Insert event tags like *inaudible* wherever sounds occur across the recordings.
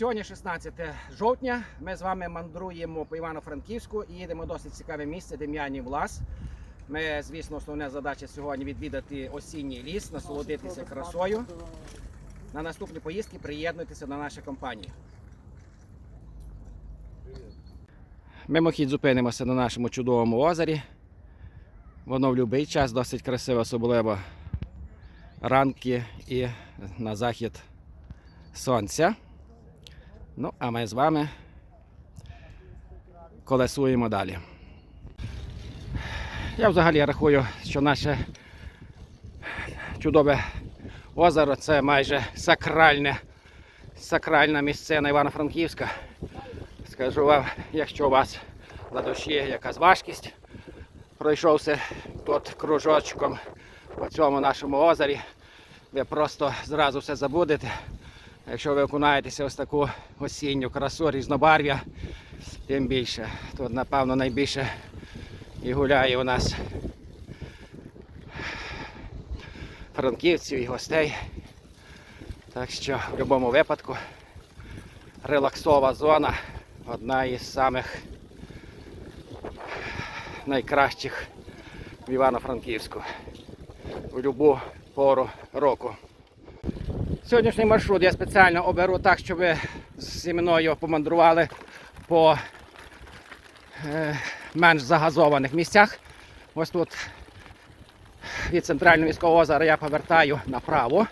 Сьогодні 16 жовтня. Ми з вами мандруємо по Івано-Франківську і їдемо в досить цікаве місце Дем'янів Лас. Ми, звісно, основна задача сьогодні відвідати осінній ліс, насолодитися красою. На наступні поїздки приєднуйтеся до нашої компанії. Мимохідь зупинимося на нашому чудовому озері. Воно в будь-який час досить красиве, особливо ранки і на захід сонця. Ну, а ми з вами колесуємо далі. Я взагалі рахую, що наше чудове озеро це майже сакральне, сакральна місцина Івано-Франківська. Скажу вам, якщо у вас на душі якась важкість, пройшовся тут кружочком по цьому нашому озері, ви просто зразу все забудете. Якщо ви окунаєтеся ось таку осінню красу, різнобарв'я, тим більше. Тут, напевно, найбільше і гуляє у нас франківців і гостей. Так що в будь-якому випадку релаксова зона одна із самих найкращих в Івано-Франківську в будь-яку пору року. Сьогоднішній маршрут я спеціально оберу так, щоб ви зі мною помандрували по е, менш загазованих місцях. Ось тут від центрального міського озера я повертаю направо.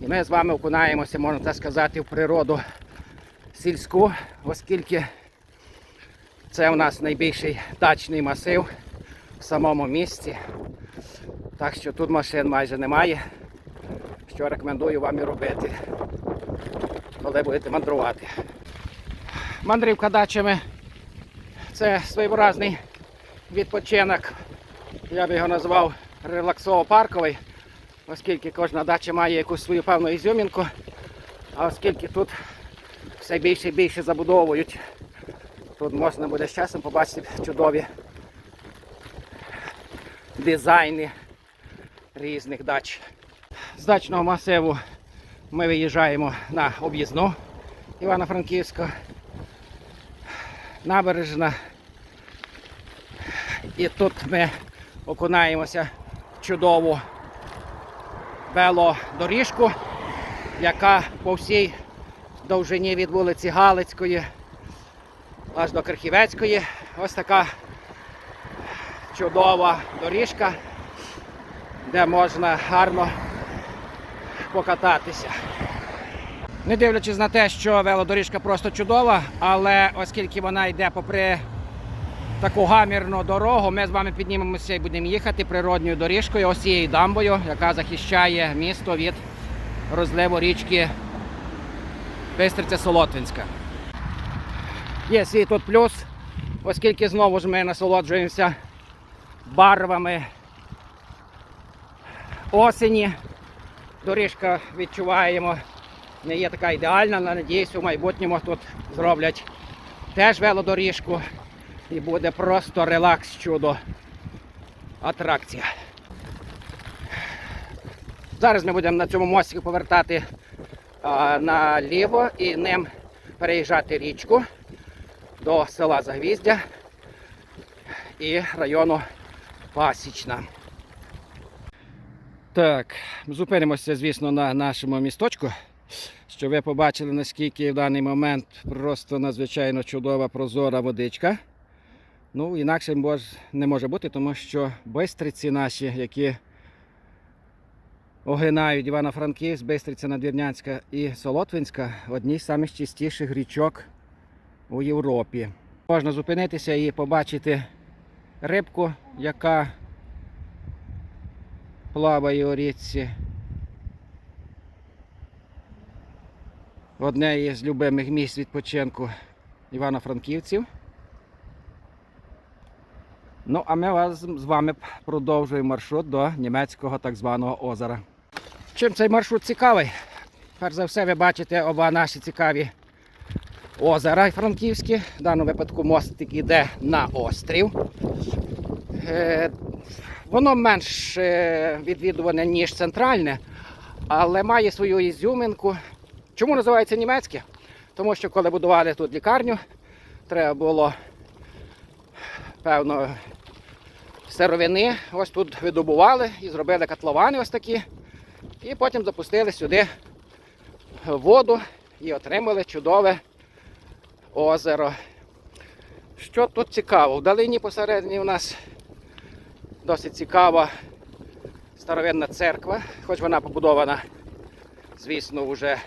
І ми з вами окунаємося, можна так сказати, в природу сільську, оскільки це у нас найбільший дачний масив в самому місті. Так що тут машин майже немає що рекомендую вам і робити, коли будете мандрувати. Мандрівка дачами це своєобразний відпочинок, я би його назвав релаксово-парковий, оскільки кожна дача має якусь свою певну ізюмінку, а оскільки тут все більше і більше забудовують, тут можна буде з часом побачити чудові дизайни різних дач. З дачного масиву ми виїжджаємо на об'їзну Івано-Франківська, набережна. І тут ми окунаємося в чудову велодоріжку, яка по всій довжині від вулиці Галицької аж до Крихівецької. Ось така чудова доріжка, де можна гарно покататися. Не дивлячись на те, що велодоріжка просто чудова, але оскільки вона йде попри таку гамірну дорогу, ми з вами піднімемося і будемо їхати природньою доріжкою, ось цією дамбою, яка захищає місто від розливу річки Бистриця Солотвинська. Є свій тут плюс, оскільки знову ж ми насолоджуємося барвами осені. Доріжка відчуваємо не є така ідеальна, але надіюсь, у майбутньому тут зроблять теж велодоріжку і буде просто релакс чудо атракція. Зараз ми будемо на цьому мостику повертати а, наліво і ним переїжджати річку до села Загвіздя і району Пасічна. Так, зупинимося, звісно, на нашому місточку, щоб ви побачили, наскільки в даний момент просто надзвичайно чудова прозора водичка. Ну, інакше не може бути, тому що бистриці наші, які огинають Івано-Франківськ, Бистриця Надвірнянська і Солотвинська, одні з самих чистіших річок у Європі. Можна зупинитися і побачити рибку, яка плаває у річці. Одне із любимих місць відпочинку Івано-Франківців. Ну, а ми вас з вами продовжуємо маршрут до німецького так званого озера. Чим цей маршрут цікавий? Перш за все, ви бачите оба наші цікаві озера франківські. В даному випадку мостик іде на острів. Воно менш е, відвідуване, ніж центральне, але має свою ізюминку. Чому називається німецьке? Тому що коли будували тут лікарню, треба було певно сировини. Ось тут видобували і зробили котловани ось такі. І потім запустили сюди воду і отримали чудове озеро. Що тут цікаво? Вдалині посередині у нас досить цікава старовинна церква, хоч вона побудована, звісно, вже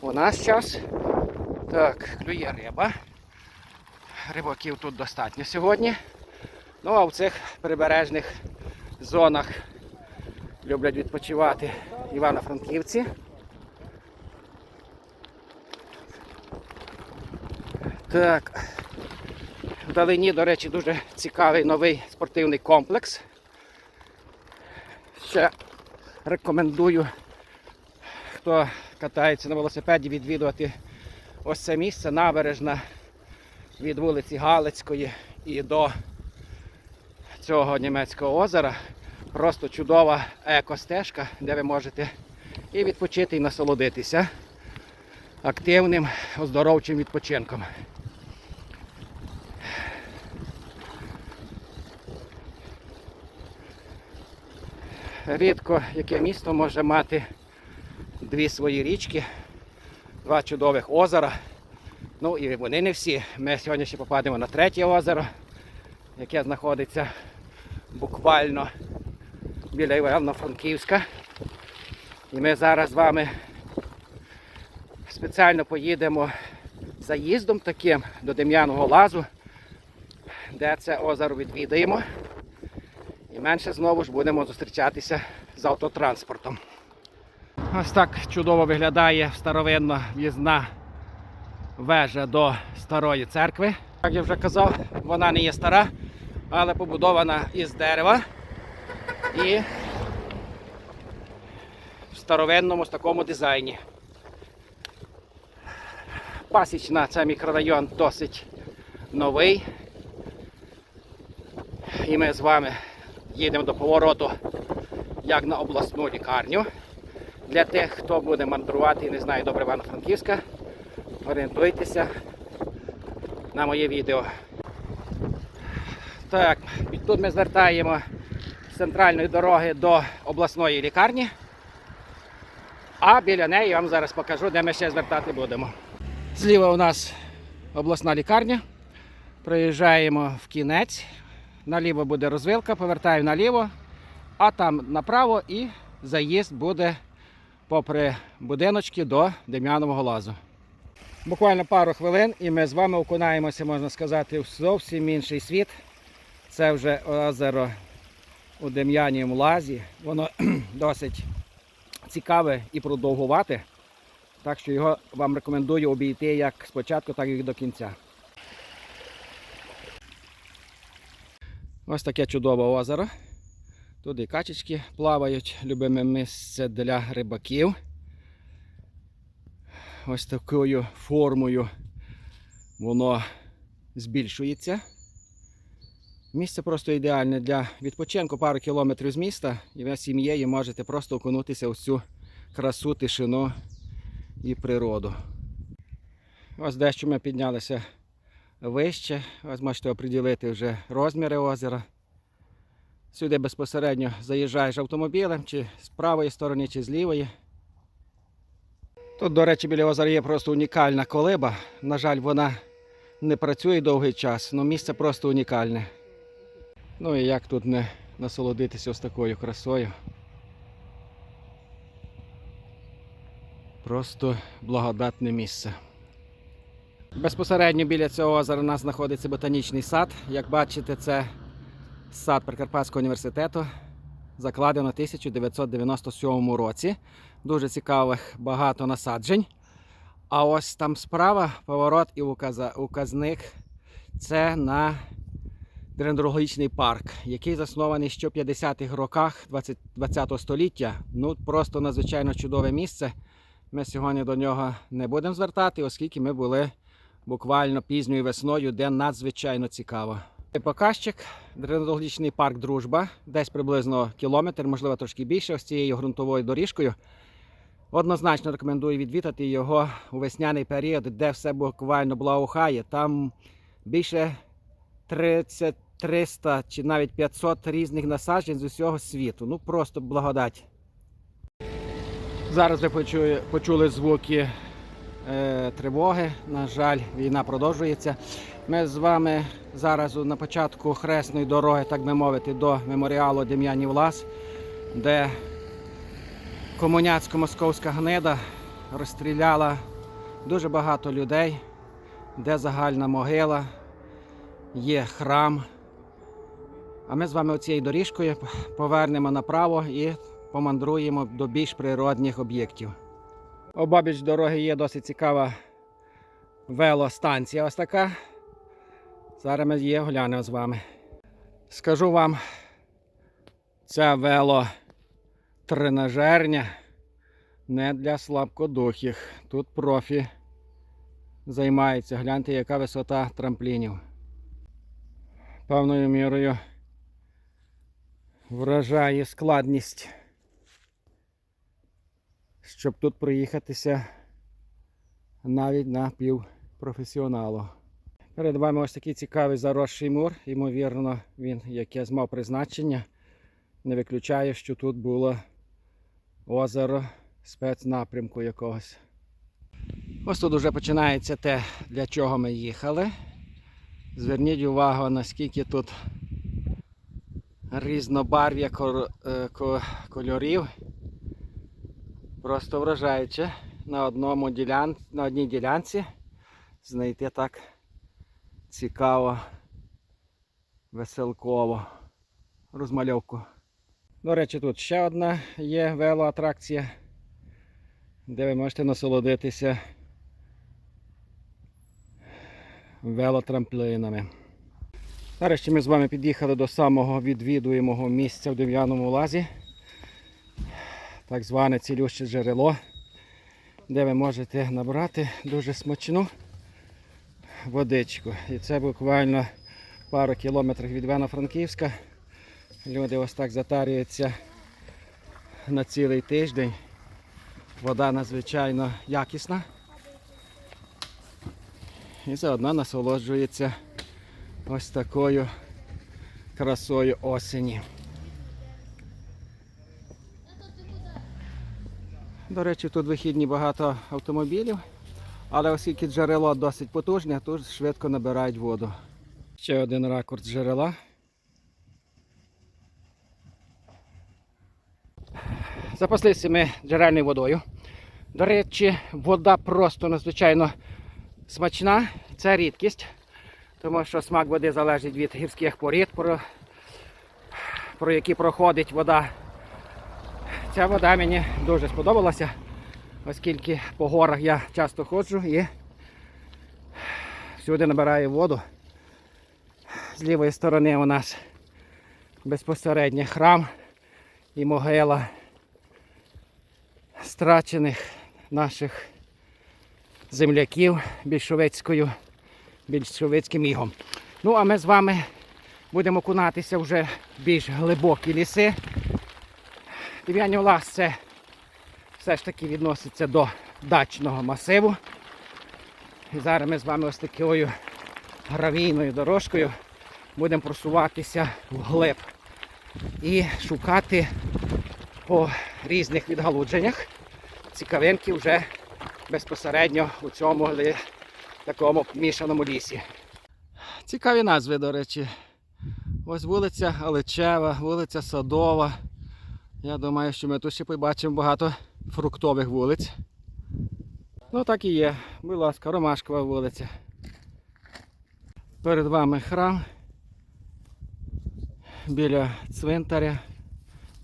у наш час. Так, клює риба. Рибаків тут достатньо сьогодні. Ну а в цих прибережних зонах люблять відпочивати івано-франківці. Так. Вдалині, до речі, дуже цікавий новий спортивний комплекс. Ще рекомендую, хто катається на велосипеді, відвідувати ось це місце, набережна від вулиці Галицької і до цього німецького озера. Просто чудова екостежка, де ви можете і відпочити, і насолодитися активним оздоровчим відпочинком. Рідко яке місто може мати дві свої річки, два чудових озера. Ну і вони не всі. Ми сьогодні ще попадемо на третє озеро, яке знаходиться буквально біля Івано-Франківська. І ми зараз з вами спеціально поїдемо заїздом таким до Дем'яного лазу, де це озеро відвідаємо. Менше знову ж будемо зустрічатися з автотранспортом. Ось так чудово виглядає старовинна в'їзна вежа до старої церкви. Як я вже казав, вона не є стара, але побудована із дерева і в старовинному такому дизайні. Пасічна це мікрорайон досить новий. І ми з вами їдемо до повороту як на обласну лікарню. Для тих, хто буде мандрувати і не знає добре Івано-Франківська, орієнтуйтеся на моє відео. Так, і тут ми звертаємо з центральної дороги до обласної лікарні. А біля неї я вам зараз покажу, де ми ще звертати будемо. Зліва у нас обласна лікарня. Приїжджаємо в кінець. Наліво буде розвилка, повертаю наліво, а там направо і заїзд буде попри будиночки до Дем'янового лазу. Буквально пару хвилин і ми з вами окунаємося, можна сказати, в зовсім інший світ. Це вже озеро у Дем'янівому лазі. Воно *clears throat* досить цікаве і продовгувате. Так що його вам рекомендую обійти як спочатку, так і до кінця. Ось таке чудове озеро. Тут і качечки плавають, любиме місце для рибаків. Ось такою формою воно збільшується. Місце просто ідеальне для відпочинку пару кілометрів з міста, і ви з сім'єю можете просто окунутися в цю красу, тишину і природу. Ось дещо ми піднялися вище. Ось можете оприділити вже розміри озера. Сюди безпосередньо заїжджаєш автомобілем, чи з правої сторони, чи з лівої. Тут, до речі, біля озера є просто унікальна колиба. На жаль, вона не працює довгий час, але місце просто унікальне. Ну і як тут не насолодитися ось такою красою. Просто благодатне місце. Безпосередньо біля цього озера у нас знаходиться ботанічний сад. Як бачите, це сад Прикарпатського університету, закладено в 1997 році. Дуже цікавих багато насаджень. А ось там справа поворот і указник це на дендрологічний парк, який заснований ще в 50-х роках 20 20 століття. Ну, просто надзвичайно чудове місце. Ми сьогодні до нього не будемо звертати, оскільки ми були буквально пізньою весною, де надзвичайно цікаво. Показчик, дренологічний парк Дружба, десь приблизно кілометр, можливо трошки більше, ось цією ґрунтовою доріжкою. Однозначно рекомендую відвідати його у весняний період, де все буквально благоухає. Там більше 30, 300 чи навіть 500 різних насаджень з усього світу. Ну просто благодать. Зараз ви почули звуки тривоги. На жаль, війна продовжується. Ми з вами зараз на початку хресної дороги, так би мовити, до меморіалу Дем'янів Лас, де комуняцько-московська гнида розстріляла дуже багато людей, де загальна могила, є храм. А ми з вами оцією доріжкою повернемо направо і помандруємо до більш природних об'єктів. Обабіч дороги є досить цікава велостанція. Ось така. Зараз ми її оглянемо з вами. Скажу вам, ця велотренажерня не для слабкодухих. Тут профі займаються. Гляньте, яка висота трамплінів. Певною мірою вражає складність, щоб тут проїхатися навіть на півпрофесіоналу. Перед вами ось такий цікавий заросший мур. Ймовірно, він якесь мав призначення. Не виключає, що тут було озеро спецнапрямку якогось. Ось тут вже починається те, для чого ми їхали. Зверніть увагу, наскільки тут різнобарв'я е, ко- кольорів. Просто вражаюче на, одному ділян... на одній ділянці знайти так цікаво, веселково розмальовку. До речі, тут ще одна є велоатракція, де ви можете насолодитися велотрамплинами. Нарешті ми з вами під'їхали до самого відвідуємого місця в Дев'яному лазі, так зване цілюще джерело, де ви можете набрати дуже смачну водичку. І це буквально пару кілометрів від Івано-Франківська. Люди ось так затарюються на цілий тиждень. Вода надзвичайно якісна. І заодно насолоджується ось такою красою осені. До речі, тут вихідні багато автомобілів, але оскільки джерело досить потужне, тут швидко набирають воду. Ще один ракурс джерела. Запаслися ми джерельною водою. До речі, вода просто надзвичайно смачна, це рідкість, тому що смак води залежить від гірських порід, про, про які проходить вода. Ця вода мені дуже сподобалася, оскільки по горах я часто ходжу і всюди набираю воду. З лівої сторони у нас безпосередньо храм і могила страчених наших земляків більшовицькою, більшовицьким ігом. Ну, а ми з вами будемо кунатися вже в більш глибокі ліси. Дів'янів лас це все ж таки відноситься до дачного масиву. І зараз ми з вами ось такою гравійною дорожкою будемо просуватися вглиб і шукати по різних відгалудженнях цікавинки вже безпосередньо у цьому такому мішаному лісі. Цікаві назви, до речі. Ось вулиця Галичева, вулиця Садова. Я думаю, що ми тут ще побачимо багато фруктових вулиць. Ну так і є. Будь ласка, Ромашкова вулиця. Перед вами храм біля цвинтаря.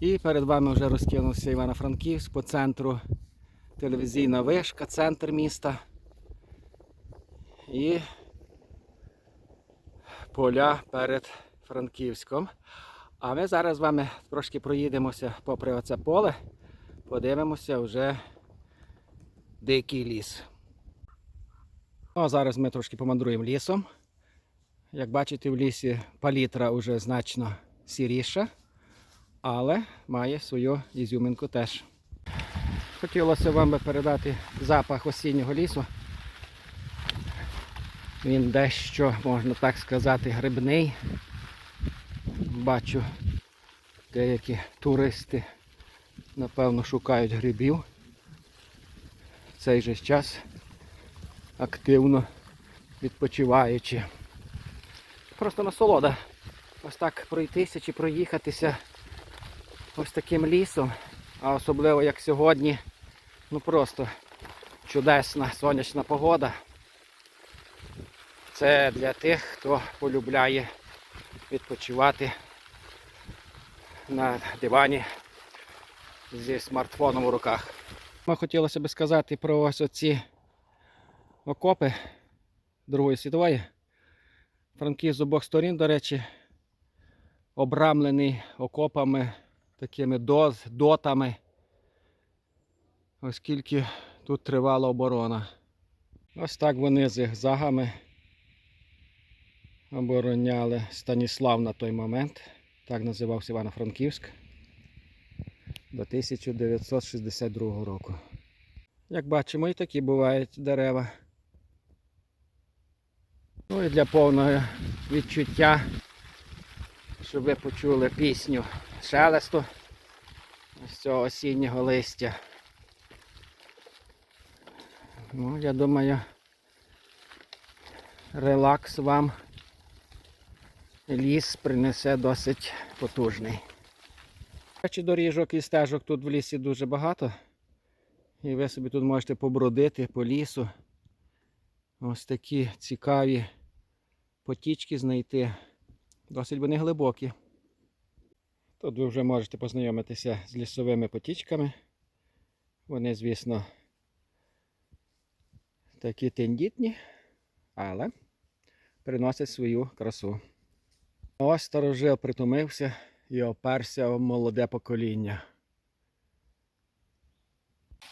І перед вами вже розкинувся Івано-Франківськ по центру телевізійна вишка, центр міста. І поля перед Франківськом. А ми зараз з вами трошки проїдемося попри оце поле, подивимося вже дикий ліс. Ну, А зараз ми трошки помандруємо лісом. Як бачите, в лісі палітра вже значно сіріша, але має свою ізюминку теж. Хотілося вам передати запах осіннього лісу. Він дещо, можна так сказати, грибний. Бачу, деякі туристи, напевно, шукають грибів. В цей же час активно відпочиваючи. Просто насолода. Ось так пройтися чи проїхатися ось таким лісом, а особливо як сьогодні, ну просто чудесна сонячна погода. Це для тих, хто полюбляє відпочивати на дивані зі смартфоном у руках. Ми хотілося би сказати про ось оці окопи Другої світової. Франків з обох сторін, до речі, обрамлений окопами, такими доз, дотами, оскільки тут тривала оборона. Ось так вони зигзагами обороняли Станіслав на той момент. Так називався Івано-Франківськ до 1962 року. Як бачимо, і такі бувають дерева. Ну і для повного відчуття, щоб ви почули пісню шелесту ось цього осіннього листя. Ну, я думаю, релакс вам ліс принесе досить потужний. Речі, доріжок і стежок тут в лісі дуже багато. І ви собі тут можете побродити по лісу. Ось такі цікаві потічки знайти. Досить вони глибокі. Тут ви вже можете познайомитися з лісовими потічками. Вони, звісно, такі тендітні, але приносять свою красу. Ось старожил притомився і оперся в молоде покоління.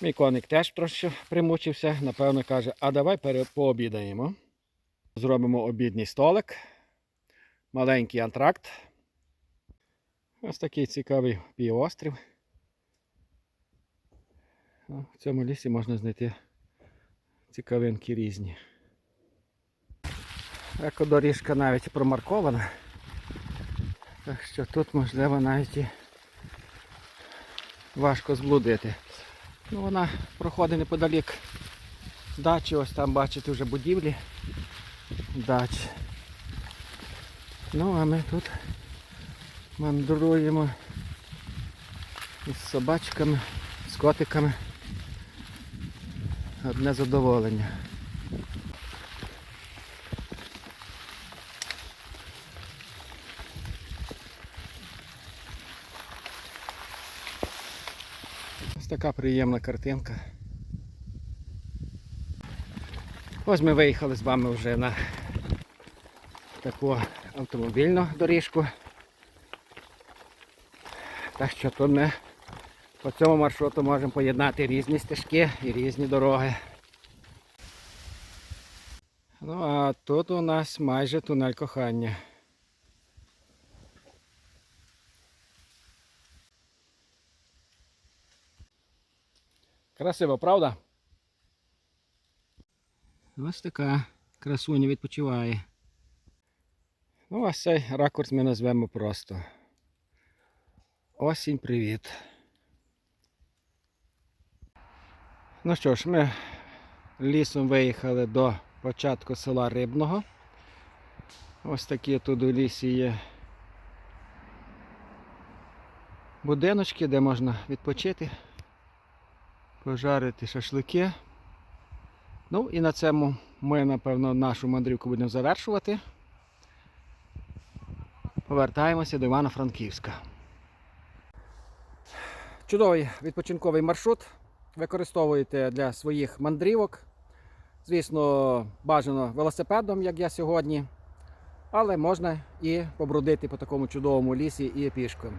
Мій коник теж трошки примучився, напевно, каже, а давай пообідаємо. Зробимо обідній столик, маленький антракт. Ось такий цікавий півострів. Ну, В цьому лісі можна знайти цікавинки різні. Екодоріжка навіть промаркована. Так що тут можливо навіть і важко зблудити. Ну, вона проходить неподалік дачі, ось там бачите вже будівлі дач. Ну, а ми тут мандруємо із собачками, з котиками. Одне задоволення. Така приємна картинка. Ось ми виїхали з вами вже на таку автомобільну доріжку. Так що тут ми по цьому маршруту можемо поєднати різні стежки і різні дороги. Ну а тут у нас майже тунель кохання. Красиво, правда? Ось така красуня відпочиває. Ну, ось цей ракурс ми назвемо просто. Осінь, привіт. Ну що ж, ми лісом виїхали до початку села Рибного. Ось такі тут у лісі є будиночки, де можна відпочити, пожарити шашлики. Ну і на цьому ми, напевно, нашу мандрівку будемо завершувати. Повертаємося до Івано-Франківська. Чудовий відпочинковий маршрут. Використовуєте для своїх мандрівок. Звісно, бажано велосипедом, як я сьогодні. Але можна і побродити по такому чудовому лісі і пішком.